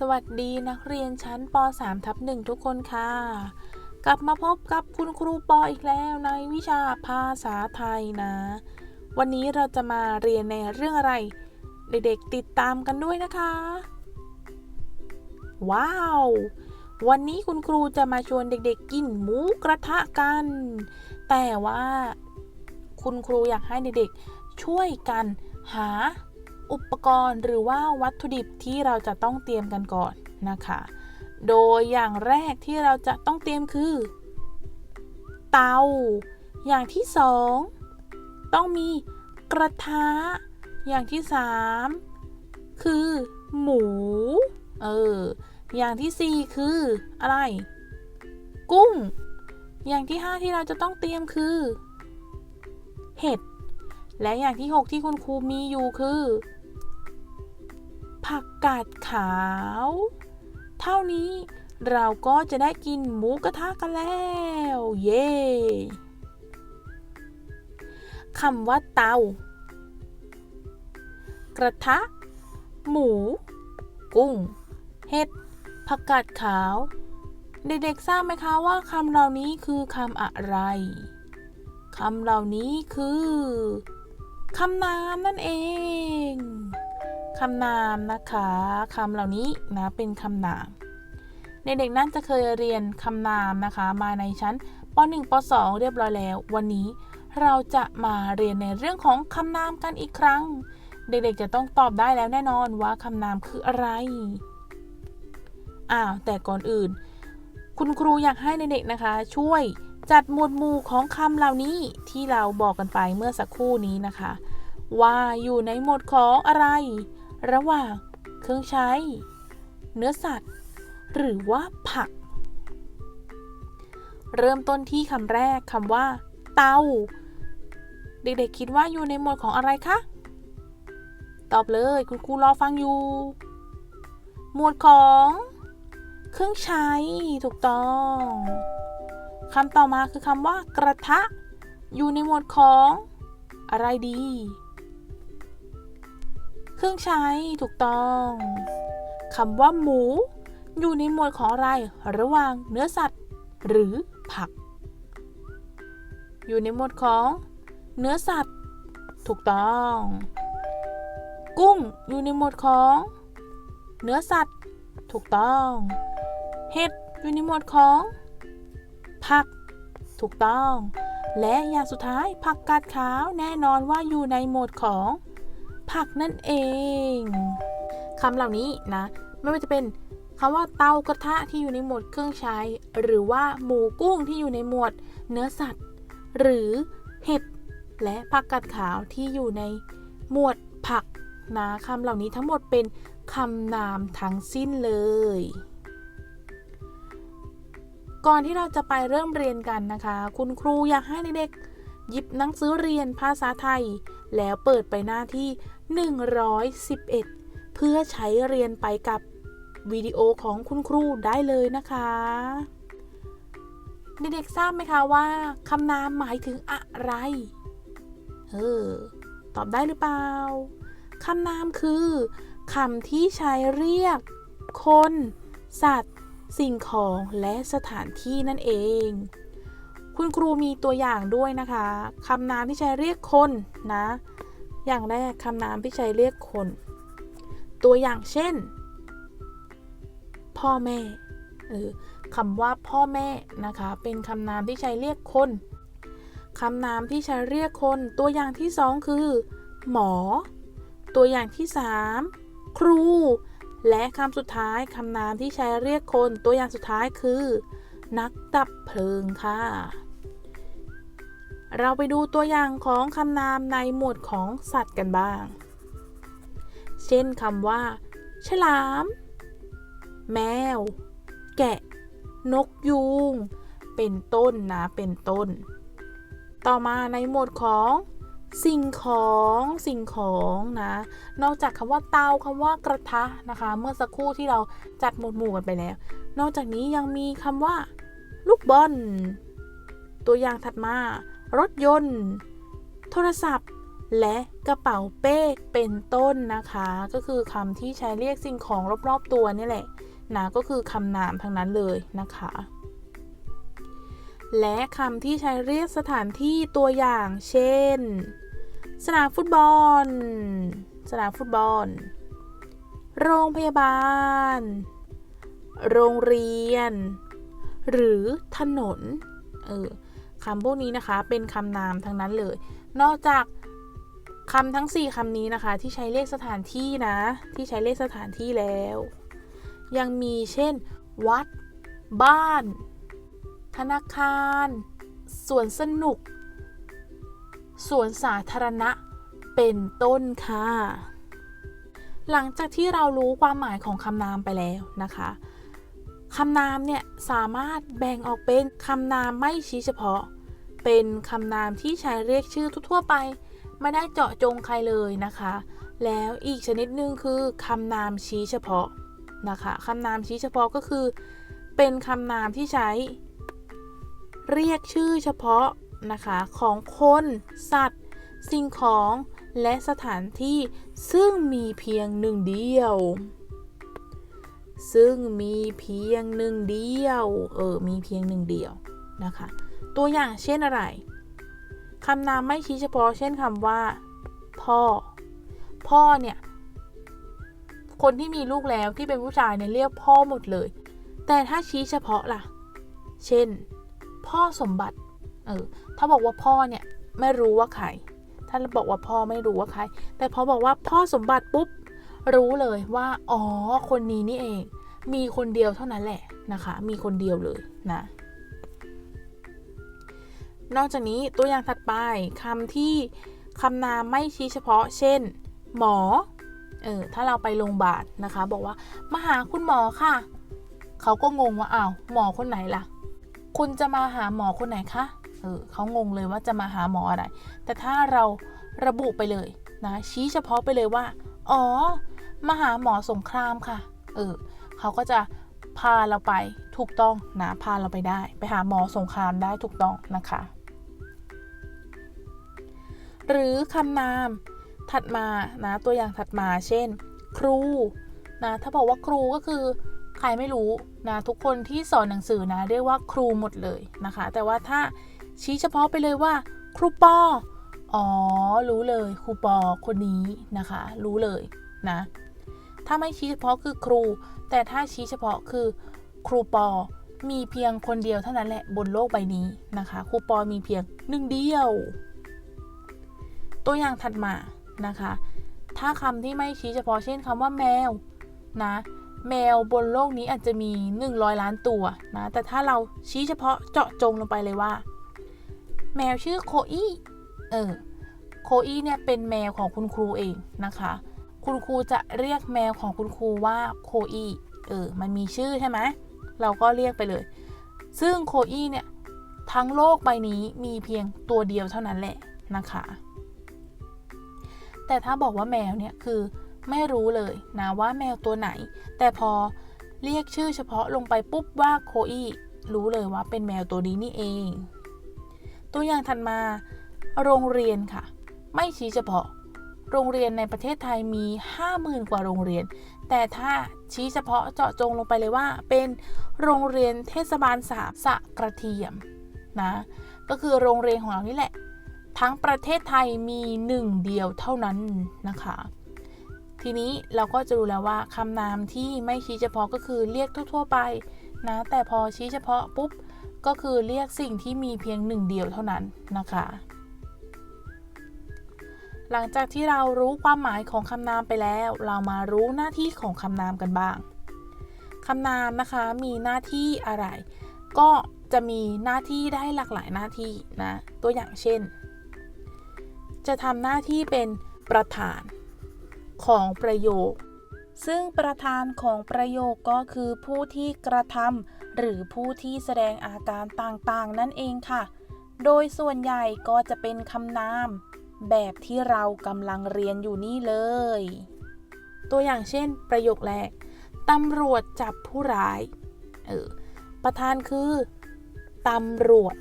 สวัสดีนักเรียนชั้นป .3 ทับ1ทุกคนค่ะ กลับมาพบกับคุณครูปออีกแล้วในวิชาภาษาไทยนะ วันนี้เราจะมาเรียนในเรื่องอะไร เด็กๆติดตามกันด้วยนะคะ ว้าว วันนี้คุณครูจะมาชวนเด็กๆกินหมูกระทะกัน แต่ว่า คุณครูอยากให้เด็กๆช่วยกันหา อุปกรณ์หรือว่าวัตถุดิบที่เราจะต้องเตรียมกันก่อนนะคะ โดยอย่างแรกที่เราจะต้องเตรียมคือ เตา อย่างที่สองต้องมีกระทะ อย่างที่สามคือหมู เออ อย่างที่สี่คืออะไร กุ้ง อย่างที่ห้าที่เราจะต้องเตรียมคือ เห็ด และอย่างที่6ที่คุณครูมีอยู่คือ ผักกาดขาว เท่านี้เราก็จะได้กินหมูกระทะกันแล้ว เย้คำว่าเตา กระทะ หมู กุ้ง เห็ด ผักกาดขาว เด็กๆทราบไหมคะว่าคำเหล่านี้คือคำอะไรคำเหล่านี้คือคำนามนั่นเอง คำนามนะคะคำเหล่านี้นะเป็นคำนาม เด็กๆนั่นจะเคยเรียนคำนามนะคะ มาในชั้นป .1 ป .2 เรียบร้อยแล้ว วันนี้เราจะมาเรียนในเรื่องของคำนามกันอีกครั้ง เด็กๆจะต้องตอบได้แล้วแน่นอนว่าคำนามคืออะไรอ้าวแต่ก่อนอื่น คุณครูอยากให้เด็กๆนะคะ ช่วยจัดหมวดหมู่ของคำเหล่านี้ที่เราบอกกันไปเมื่อสักครู่นี้นะคะ ว่าอยู่ในหมวดของอะไร ระหว่างเครื่องใช้ เนื้อสัตว์ หรือว่าผัก เริ่มต้นที่คำแรกคำว่า เตา เด็กๆคิดว่าอยู่ในหมวดของอะไรคะ ตอบเลยคุณครูรอฟังอยู่ หมวดของ เครื่องใช้ถูกต้องคำต่อมาคือคำว่ากระทะ อยู่ในหมวดของ อะไรดี เครื่องใช้ถูกต้องคำว่าหมู อยู่ในหมวดของอะไรระหว่างเนื้อสัตว์ หรือผัก อยู่ในหมวดของเนื้อสัตว์ ถูกต้อง กุ้งอยู่ในหมวดของ เนื้อสัตว์ ถูกต้อง เห็ดอยู่ในหมวดของ ผัก ถูกต้อง และอย่างสุดท้ายผักกาดขาวแน่นอนว่าอยู่ในหมวดของ ผักนั่นเองคำเหล่านี้นะ ไม่ว่าจะเป็นคำว่าเตากระทะที่อยู่ในหมวดเครื่องใช้ หรือว่าหมูกุ้งที่อยู่ในหมวดเนื้อสัตว์ หรือเห็ดและผักกาดขาวที่อยู่ในหมวดผักนะคำเหล่านี้ทั้งหมดเป็นคำนามทั้งสิ้นเลย ก่อนที่เราจะไปเริ่มเรียนกันนะคะ คุณครูอยากให้เด็กๆหยิบหนังสือเรียนภาษาไทย แล้วเปิดไปหน้าที่ 111 เพื่อใช้เรียนไปกับวิดีโอของคุณครูได้เลยนะคะเด็กๆทราบไหมคะว่าคำนามหมายถึงอะไร เออ ตอบได้หรือเปล่า คำนามคือคำที่ใช้เรียก คน สัตว์ สิ่งของและสถานที่นั่นเอง คุณครูมีตัวอย่างด้วยนะคะ คำนามที่ใช้เรียกคนนะ อย่างแรกคำนามที่ใช้เรียกคน ตัวอย่างเช่น พ่อแม่เออคำว่าพ่อแม่นะคะ เป็นคำนามที่ใช้เรียกคนคำนามที่ใช้เรียกคน ตัวอย่างที่สองคือ หมอ ตัวอย่างที่สามครู และคำสุดท้ายคำนามที่ใช้เรียกคน ตัวอย่างสุดท้ายคือ นักดับเพลิงค่ะ เราไปดูตัวอย่างของคำนามในหมวดของสัตว์กันบ้าง เช่นคำว่า ฉลาม แมว แกะ นกยูง เป็นต้นนะ เป็นต้น ต่อมาในหมวดของสิ่งของสิ่งของนะ นอกจากคำว่าเตาคำว่ากระทะนะคะ เมื่อสักครู่ที่เราจัดหมวดหมู่กันไปแล้ว นอกจากนี้ยังมีคำว่า ลูกบอลตัวอย่างถัดมา รถยนต์ โทรศัพท์ และกระเป๋าเป้เป็นต้นนะคะ ก็คือคำที่ใช้เรียกสิ่งของรอบๆตัวนี่แหละนะก็คือคำนามทั้งนั้นเลยนะคะ และคำที่ใช้เรียกสถานที่ตัวอย่างเช่น สนามฟุตบอล สนามฟุตบอล โรงพยาบาล โรงเรียน หรือถนน เออ คำพวกนี้นะคะเป็นคำนามทั้งนั้นเลย นอกจากคำทั้ง 4คำนี้นะคะ ที่ใช้เรียกสถานที่นะ ที่ใช้เรียกสถานที่แล้ว ยังมีเช่น วัด บ้าน ธนาคารสวนสนุกสวนสาธารณะ เป็นต้นค่ะ หลังจากที่เรารู้ความหมายของคำนามไปแล้วนะคะคำนามเนี่ยสามารถแบ่งออกเป็นคำนามไม่ชี้เฉพาะ เป็นคำนามที่ใช้เรียกชื่อทั่วไป ไม่ได้เจาะจงใครเลยนะคะ แล้วอีกชนิดหนึ่งคือคำนามชี้เฉพาะนะคะคำนามชี้เฉพาะก็คือ เป็นคำนามที่ใช้ เรียกชื่อเฉพาะนะคะของคนสัตว์ สิ่งของและสถานที่ซึ่งมีเพียงหนึ่งเดียว ซึ่งมีเพียงหนึ่งเดียว เออ มีเพียงหนึ่งเดียวนะคะ ตัวอย่างเช่นอะไรคำนามไม่ชี้เฉพาะ เช่นคำว่า พ่อ พ่อเนี่ย คนที่มีลูกแล้วที่เป็นผู้ชายเนี่ยเรียกพ่อหมดเลย แต่ถ้าชี้เฉพาะล่ะ เช่น พ่อสมบัติ เออ ถ้าบอกว่าพ่อเนี่ย ไม่รู้ว่าใคร ถ้าบอกว่าพ่อไม่รู้ว่าใคร แต่พอบอกว่าพ่อสมบัติปุ๊บ รู้เลยว่า อ๋อ คนนี้นี่เอง มีคนเดียวเท่านั้นแหละนะคะ มีคนเดียวเลยนะ นอกจากนี้ตัวอย่างถัดไปคำที่คำนามไม่ชี้เฉพาะ เช่น หมอ เออ ถ้าเราไปโรงพยาบาลนะคะ บอกว่ามาหาคุณหมอค่ะ เขาก็งงว่าอ้าวหมอคนไหนล่ะ คุณจะมาหาหมอคนไหนคะ เออเขางงเลยว่าจะมาหาหมออะไร แต่ถ้าเราระบุไปเลยนะ ชี้เฉพาะไปเลยว่า อ๋อ มาหาหมอสงครามค่ะ เออ เขาก็จะพาเราไปถูกต้องนะ พาเราไปได้ ไปหาหมอสงครามได้ถูกต้องนะคะ หรือคำนาม ถัดมานะตัวอย่างถัดมาเช่น ครูนะถ้าบอกว่าครูก็คือใครไม่รู้นะทุกคนที่สอนหนังสือนะเรียกว่าครูหมดเลยนะคะ แต่ว่าถ้าชี้เฉพาะไปเลยว่า ครูปออ๋อรู้เลยครูปอคนนี้นะคะ รู้เลยนะ ถ้าไม่ชี้เฉพาะคือครู แต่ถ้าชี้เฉพาะคือ ครูปอมีเพียงคนเดียวเท่านั้นแหละบนโลกใบนี้นะคะ ครูปอมีเพียงหนึ่งเดียว ตัวอย่างถัดมานะคะ ถ้าคำที่ไม่ชี้เฉพาะเช่นคำว่าแมวนะแมวบนโลกนี้อาจจะมี 100 ล้านตัวนะ แต่ถ้าเราชี้เฉพาะเจาะจงลงไปเลยว่า แมวชื่อโคอี้เออโคอี้เนี่ยเป็นแมวของคุณครูเองนะคะ คุณครูจะเรียกแมวของคุณครูว่าโคอี้เออมันมีชื่อใช่ไหมเราก็เรียกไปเลย ซึ่งโคอี้เนี่ยทั้งโลกใบนี้มีเพียงตัวเดียวเท่านั้นแหละนะคะ แต่ถ้าบอกว่าแมวเนี่ยคือไม่รู้เลยนะว่าแมวตัวไหน แต่พอเรียกชื่อเฉพาะลงไปปุ๊บว่าโคอี้รู้เลยว่าเป็นแมวตัวนี้นี่เอง ตัวอย่างถัดมา โรงเรียนค่ะ ไม่ชี้เฉพาะ โรงเรียนในประเทศไทยมี 50,000 กว่าโรงเรียน แต่ถ้าชี้เฉพาะเจาะจงลงไปเลยว่า เป็นโรงเรียนเทศบาลสามสะกระเทียมนะก็คือโรงเรียนของเรานี่แหละ ทั้งประเทศไทยมีหนึ่งเดียวเท่านั้นนะคะ ทีนี้เราก็จะรู้แล้วว่าคำนามที่ไม่ชี้เฉพาะก็คือเรียกทั่วๆไปนะแต่พอชี้เฉพาะปุ๊บก็คือเรียกสิ่งที่มีเพียงหนึ่งเดียวเท่านั้นนะคะ หลังจากที่เรารู้ความหมายของคำนามไปแล้ว เรามารู้หน้าที่ของคำนามกันบ้างคำนามนะคะมีหน้าที่อะไร ก็จะมีหน้าที่ได้หลากหลายหน้าที่นะตัวอย่างเช่น จะทำหน้าที่เป็นประธานของประโยค ซึ่งประธานของประโยคก็คือผู้ที่กระทำหรือผู้ที่แสดงอาการต่างๆ นั่นเองค่ะ โดยส่วนใหญ่ก็จะเป็นคำนาม แบบที่เรากำลังเรียนอยู่นี่เลย ตัวอย่างเช่น ประโยคแรกตำรวจจับผู้ร้ายเออประธานคือตำรวจ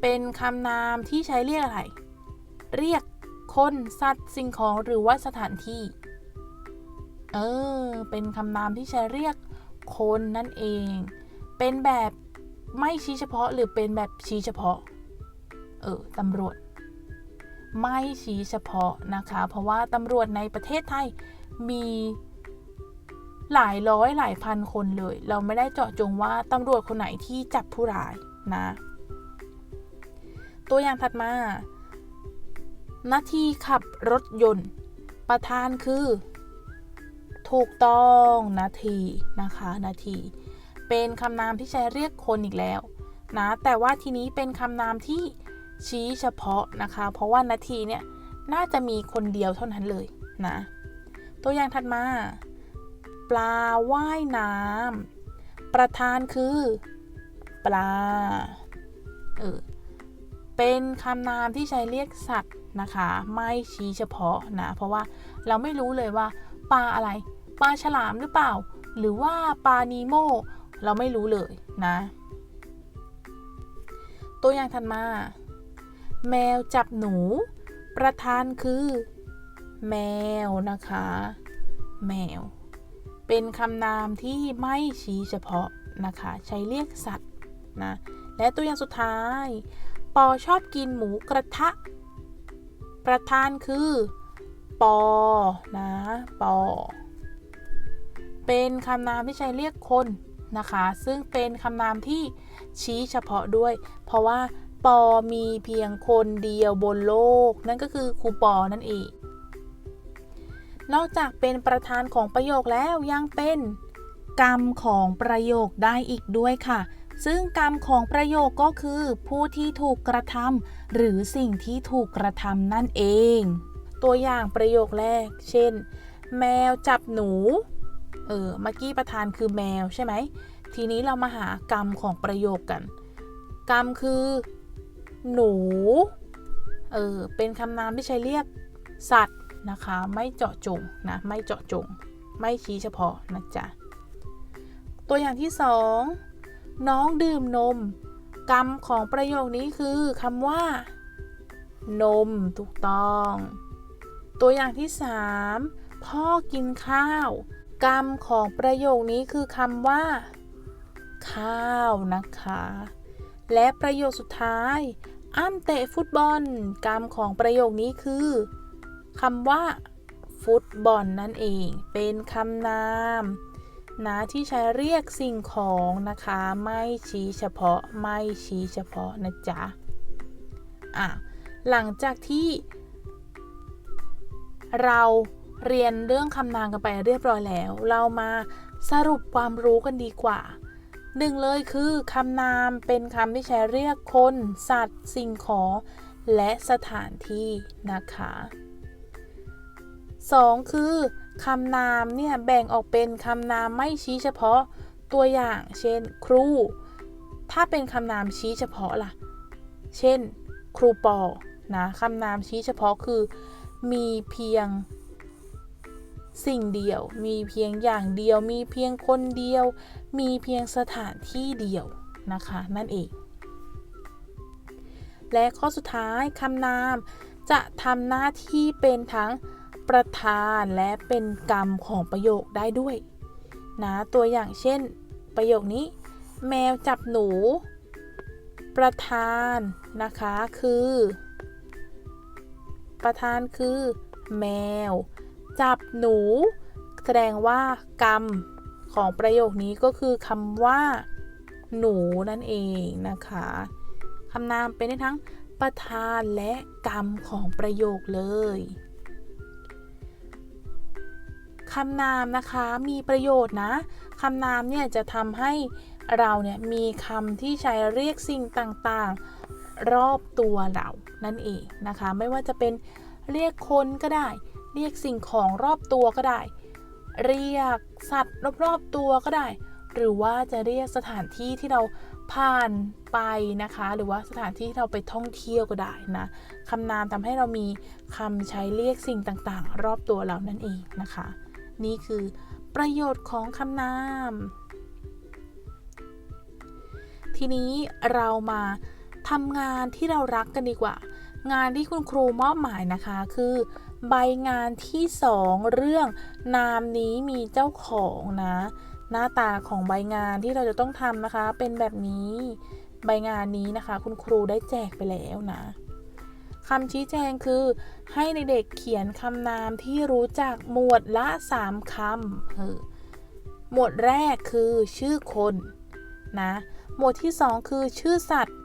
เป็นคำนามที่ใช้เรียกอะไร เรียกคนสัตว์สิ่งของหรือว่าสถานที่ เออ เป็นคำนามที่ใช้เรียกคนนั่นเอง เป็นแบบไม่ชี้เฉพาะหรือเป็นแบบชี้เฉพาะ เออตำรวจ ไม่ชี้เฉพาะนะคะ เพราะว่าตำรวจในประเทศไทยมีหลายร้อยหลายพันคนเลย เราไม่ได้เจาะจงว่าตำรวจคนไหนที่จับผู้ร้ายนะ ตัวอย่างถัดมา นาทีขับรถยนต์ ประธานคือ ถูกต้องนาทีนะคะนาที เป็นคำนามที่ใช้เรียกคนอีกแล้วนะแต่ว่าทีนี้เป็นคำนามที่ชี้เฉพาะนะคะ เพราะว่านาทีเนี่ยน่าจะมีคนเดียวเท่านั้นเลยนะตัวอย่างถัดมา ปลาว่ายน้ำประธานคือ ปลาเออเป็นคำนามที่ใช้เรียกสัตว์ นะคะ ไม่ชี้เฉพาะนะ เพราะว่าเราไม่รู้เลยว่าปลาอะไร ปลาฉลามหรือเปล่า หรือว่าปลานีโมเราไม่รู้เลยนะ ตัวอย่างถัดมา แมวจับหนู ประธานคือ แมวนะคะ แมว เป็นคำนามที่ไม่ชี้เฉพาะนะคะ ใช้เรียกสัตว์นะ และตัวอย่างสุดท้าย ปอชอบกินหมูกระทะ ประธานคือ ปอ นะ ปอ เป็นคำนามที่ใช้เรียกคนนะคะ ซึ่งเป็นคำนามที่ชี้เฉพาะด้วย เพราะว่า ปอมีเพียงคนเดียวบนโลก นั่นก็คือครูปอนั่นเอง นอกจากเป็นประธานของประโยคแล้วยังเป็นกรรมของประโยคได้อีกด้วยค่ะ ซึ่งกรรมของประโยคก็คือ ผู้ที่ถูกกระทำหรือสิ่งที่ถูกกระทำนั่นเอง ตัวอย่างประโยคแรก เช่น แมวจับหนู เออเมื่อกี้ประธานคือแมวใช่ไหม ทีนี้เรามาหากรรมของประโยคกัน กรรมคือ หนู เออเป็นคำนามที่ใช้เรียกสัตว์นะคะ ไม่เจาะจงนะไม่เจาะจง ไม่ชี้เฉพาะนะจ๊ะ ตัวอย่างที่สอง น้องดื่มนม กรรมของประโยคนี้คือคำว่า นมถูกต้อง ตัวอย่างที่สามพ่อกินข้าว กรรมของประโยคนี้คือคำว่า ข้าวนะคะ และประโยคสุดท้าย อ้ำเตะฟุตบอล กรรมของประโยคนี้คือคำว่า ฟุตบอลนั่นเอง เป็นคำนาม นะที่ใช้เรียกสิ่งของนะคะ ไม่ชี้เฉพาะไม่ชี้เฉพาะนะจ๊ะอะหลังจากที่ เราเรียนเรื่องคำนามกันไปเรียบร้อยแล้ว เรามาสรุปความรู้กันดีกว่าหนึ่งเลยคือคำนามเป็นคำที่ใช้เรียกคน สัตว์ สิ่งของ และสถานที่นะคะ 2. คือคำนามเนี่ยแบ่งออกเป็นคำนามไม่ชี้เฉพาะตัวอย่าง เช่น ครู ถ้าเป็นคำนามชี้เฉพาะล่ะ เช่น ครูปอนะคำนามชี้เฉพาะคือ มีเพียงสิ่งเดียว มีเพียงอย่างเดียว มีเพียงคนเดียว มีเพียงสถานที่เดียวนะคะ นั่นเอง และข้อสุดท้ายคำนามจะทำหน้าที่เป็นทั้ง ประธานและเป็นกรรมของประโยคได้ด้วยนะตัวอย่างเช่น ประโยคนี้ แมวจับหนู ประธานนะคะคือ ประธานคือ แมว จับหนู แสดงว่ากรรมของประโยคนี้ก็คือคำว่า หนูนั่นเองนะคะคำนามเป็นได้ทั้งประธานและกรรมของประโยคเลย คำนามนะคะมีประโยชน์นะคำนามเนี่ยจะทำให้เราเนี่ยมีคำที่ใช้เรียกสิ่งต่างๆ รอบตัวเรานั่นเองนะคะ ไม่ว่าจะเป็นเรียกคนก็ได้ เรียกสิ่งของรอบตัวก็ได้ เรียกสัตว์รอบๆตัวก็ได้ หรือว่าจะเรียกสถานที่ที่เราผ่านไปนะคะ หรือว่าสถานที่ที่เราไปท่องเที่ยวก็ได้นะคำนามทำให้เรามีคำใช้เรียกสิ่งต่างๆ รอบตัวเรานั่นเองนะคะ นี่คือประโยชน์ของคำนาม ทีนี้เรามาทำงานที่เรารักกันดีกว่า งานที่คุณครูมอบหมายนะคะคือ ใบงานที่สองเรื่องนามนี้มีเจ้าของนะ หน้าตาของใบงานที่เราจะต้องทำนะคะ เป็นแบบนี้ ใบงานนี้นะคะ คุณครูได้แจกไปแล้วนะ คำชี้แจงคือ ให้เด็กๆเขียนคำนามที่รู้จักหมวดละ 3 คำเหมวดแรกคือชื่อคนนะหมวดที่ 2 คือชื่อสัตว์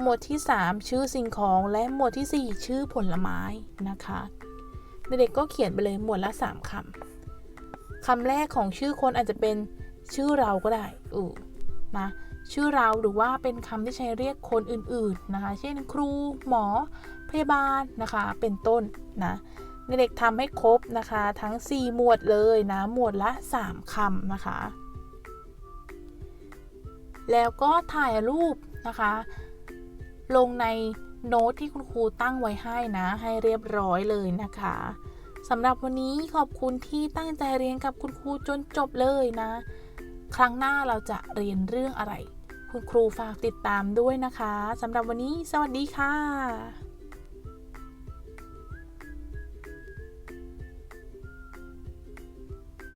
หมวดที่ 3 ชื่อสิ่งของและหมวดทีสี่4 ชื่อผลไม้นะคะเด็กๆก็เขียนไปเลยหมวดละ 3คำคำแรกของชื่อคนอาจจะเป็นชื่อเราก็ได้อูนะชื่อเราหรือว่าเป็นคำที่ใช้เรียกคนอื่นๆนะคะ เช่น ครู หมอ พยาบาลนะคะ เป็นต้นนะเด็กๆทำให้ครบนะคะ ทั้ง 4 หมวดเลยนะ หมวดละ 3คำนะคะ แล้วก็ถ่ายรูปนะคะ ลงในโน้ตที่คุณครูตั้งไว้ให้นะ ให้เรียบร้อยเลยนะคะสำหรับวันนี้ขอบคุณที่ตั้งใจเรียนกับคุณครูจนจบเลยนะ ครั้งหน้าเราจะเรียนเรื่องอะไร คุณครูฝากติดตามด้วยนะคะสำหรับวันนี้ สวัสดีค่ะ